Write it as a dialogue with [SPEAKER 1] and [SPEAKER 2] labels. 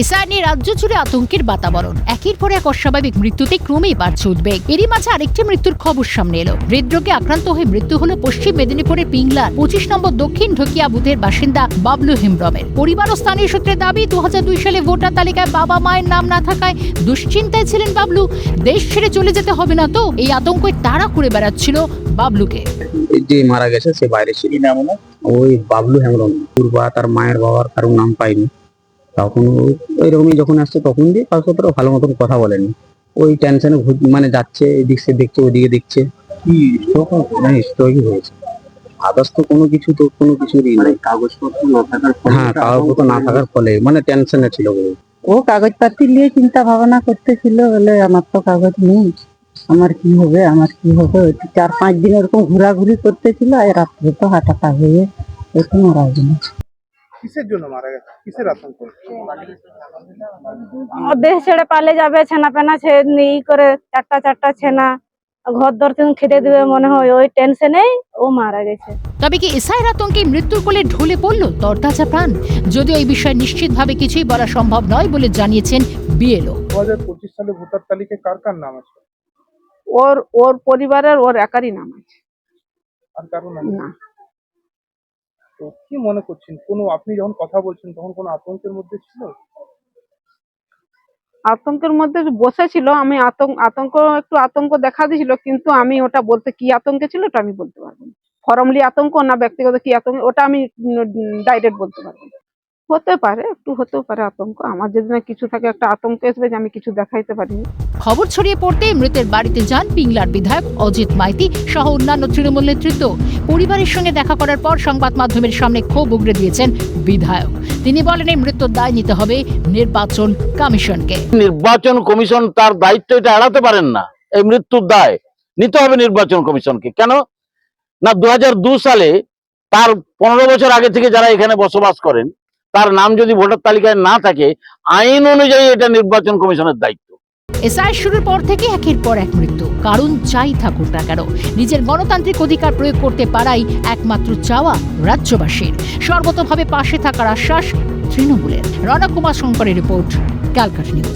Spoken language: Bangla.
[SPEAKER 1] এসআর নিয়ে রাজ্য জুড়ে আতঙ্কের বাতাবরণ। একের পর এক অস্বাভাবিক মৃত্যুতে ক্রমেই বাড়ছে উদ্বেগ। এরই মাঝে আরেকটি মৃত্যুর খবর সামনে এলো। হৃদরোগে আক্রান্ত হয়ে মৃত্যু হলো পশ্চিম মেদিনীপুরের পিংলার পঁচিশ নম্বর দক্ষিণ ঢকিয়া বুথের বাসিন্দা বাবলু হেমব্রমের। পরিবার ও স্থানীয় সূত্রে দাবি দু সালে ভোটার তালিকায় বাবা মায়ের নাম না থাকায় দুশ্চিন্তায় ছিলেন বাবলু। দেশ ছেড়ে চলে যেতে হবে না তো? এই আতঙ্কে তাড়া করে বেড়াচ্ছিল বাবলুকে।
[SPEAKER 2] যে মারা গেছে সে বাইরে ছিল। ওই বাবলু হেমরম পূর্বা তার মায়ের বাবার কারও নাম পাইনি। তখন ওইরকমই যখন আসছে তখন দিয়ে কারোর সাথে ভালো মতন কথা বলেনি। ওই টেনশনে মানে যাচ্ছে এদিক সে দেখছে ওদিকে দেখছে। কি? তখন স্ট্রোকই হয়েছে। আদার্স তো কোনো কিছু তো কোনো কিছুরই নাই। কাগজপত্র না থাকার হ্যাঁ কাগজপত্র না থাকার ফলে। মানে টেনশনে ছিল বলে।
[SPEAKER 3] ও কাগজপাতি নিয়ে চিন্তা ভাবনা করতেছিল বলে আমার তো কাগজ নেই। আমার কি হবে? আমার কি হবে? চার পাঁচ দিন এরকম ঘোরাঘুরি করতেছিল আর রাত্রে তো হাঁটাটা হয়ে একটু মারা গেল
[SPEAKER 4] কিসের জন্য মারা গেছে? কিসের আতঙ্ক?
[SPEAKER 5] দেশ ছেড়ে পালে যাবে ছেনা পেনা ছেড়ে ই করে চারটা চারটা ছেনা। ঘর দর দিবে মনে হয় ওই টেনশনেই ও মারা গেছে।
[SPEAKER 1] তবে কি আতঙ্কে মৃত্যুর কোলে ঢলে পড়ল তরতাজা প্রাণ? যদিও এই বিষয়ে নিশ্চিতভাবে কিছুই বলা সম্ভব নয় বলে জানিয়েছেন বিএলও।
[SPEAKER 4] দু হাজার পঁচিশ সালে ভোটার তালিকায় কার কার নাম আছে?
[SPEAKER 5] ওর ওর পরিবারের ওর একারই নাম আছে।
[SPEAKER 4] আর কারও নাম
[SPEAKER 5] না।
[SPEAKER 4] তো কি মনে করছেন? কোনো, আপনি যখন কথা বলছেন, তখন কোনো আতঙ্কের মধ্যে ছিল?
[SPEAKER 5] আতঙ্কের মধ্যে বসেছিল আমি আতঙ্ক আতঙ্ক, একটু আতঙ্ক দেখা দিয়েছিল, কিন্তু আমি ওটা বলতে কি আতঙ্কে ছিল, ওটা আমি বলতে পারব না। ফরমলি আতঙ্ক না ব্যক্তিগত কি আতঙ্ক, ওটা আমি ডাইরেক্ট বলতে পারব না। হতে পারে একটু হতেও পারে আতঙ্ক। আমার যদি না কিছু থাকে একটা আতঙ্ক আসবে যে আমি কিছু দেখাইতে পারিনি।
[SPEAKER 1] খবর ছড়িয়ে পড়তে মৃতের বাড়িতে যান পিংলার বিধায়ক অজিত মাইতি সহ অন্যান্য তৃণমূল নেতৃত্ব। পরিবারের সঙ্গে দেখা করার পর সংবাদ মাধ্যমের সামনে ক্ষোভ উগড়ে দিয়েছেন বিধায়ক। তিনি বলেন এই মৃত্যুর দায় নিতে হবে নির্বাচন কমিশনকে।
[SPEAKER 6] নির্বাচন কমিশন তার দায়িত্ব এটা এড়াতে পারেন না। এই মৃত্যুর দায় নিতে হবে নির্বাচন কমিশনকে। কেন? না দু সালে তার পনেরো বছর আগে থেকে যারা এখানে বসবাস করেন তার নাম যদি ভোটার তালিকায় না থাকে, আইন অনুযায়ী এটা নির্বাচন কমিশনের দায়িত্ব।
[SPEAKER 1] এসআই শুরুর পর থেকে একের পর এক মৃত্যু। কারণ চাই থাকুক না কেন, নিজের গণতান্ত্রিক অধিকার প্রয়োগ করতে পারাই একমাত্র চাওয়া রাজ্যবাসীর। সর্বতভাবে পাশে থাকার আশ্বাস তৃণমূলের। রণকুমার শঙ্করের রিপোর্ট নিউজ।